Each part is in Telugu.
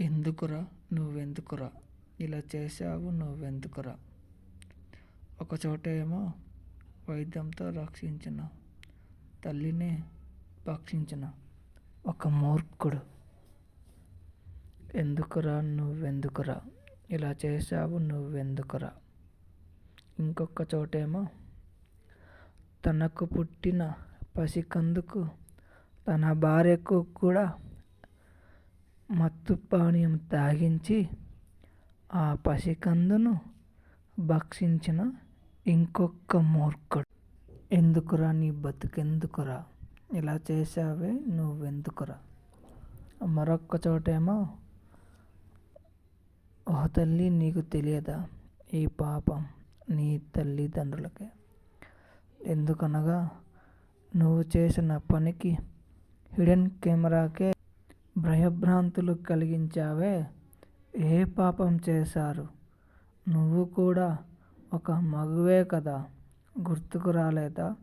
ఎందుకురా? నువ్వెందుకురా? ఇలా చేశావు నువ్వెందుకురా? ఒకచోటేమో వైద్యంతో రక్షించిన తల్లిని భక్షించిన ఒక మూర్ఖుడు. ఎందుకురా? నువ్వెందుకురా? ఇలా చేశావు నువ్వెందుకురా? ఇంకొక చోటేమో తనకు పుట్టిన పసికందుకు తన భార్యకు కూడా మత్తు పానీయం తాగించి ఆ పసికందును భక్షించిన ఇంకొక మూర్ఖుడు. ఎందుకురా నీ బతుకెందుకురా? ఇలా చేశావే నువ్వెందుకురా? మరొక్క చోటేమో ఓ తల్లి నీకు తెలియదా? ఈ పాపం నీ తల్లిదండ్రులకే. ఎందుకనగా నువ్వు చేసిన పనికి హిడెన్ కెమెరాకే భయభ్రాంతులు కలిగించావే. ఏ పాపం చేశారు? నువ్వు కూడా ఒక మగువే కదా. గుర్తుకు రాలేదా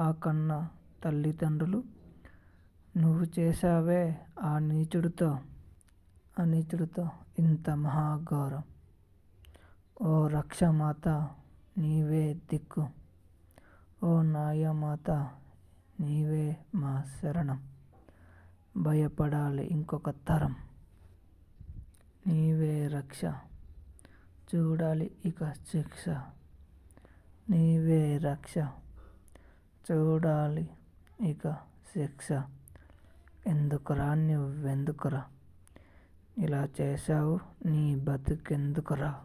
ఆ కన్న తల్లిదండ్రులు? నువ్వు చేశావే ఆ నీచుడితో ఆ నీచుడితో ఇంత మహాఘోరం. ఓ రక్షమాత నీవే దిక్కు. ఓ నాయమాత నీవే మా శరణం. భయపడాలి ఇంకొక తరం. నీవే రక్ష. చూడాలి ఇక శిక్ష. నీవే రక్ష. చూడాలి ఇక శిక్ష. ఎందుకురా నువ్వెందుకురా? ఇలా చేశావు నీ బతుకెందుకురా?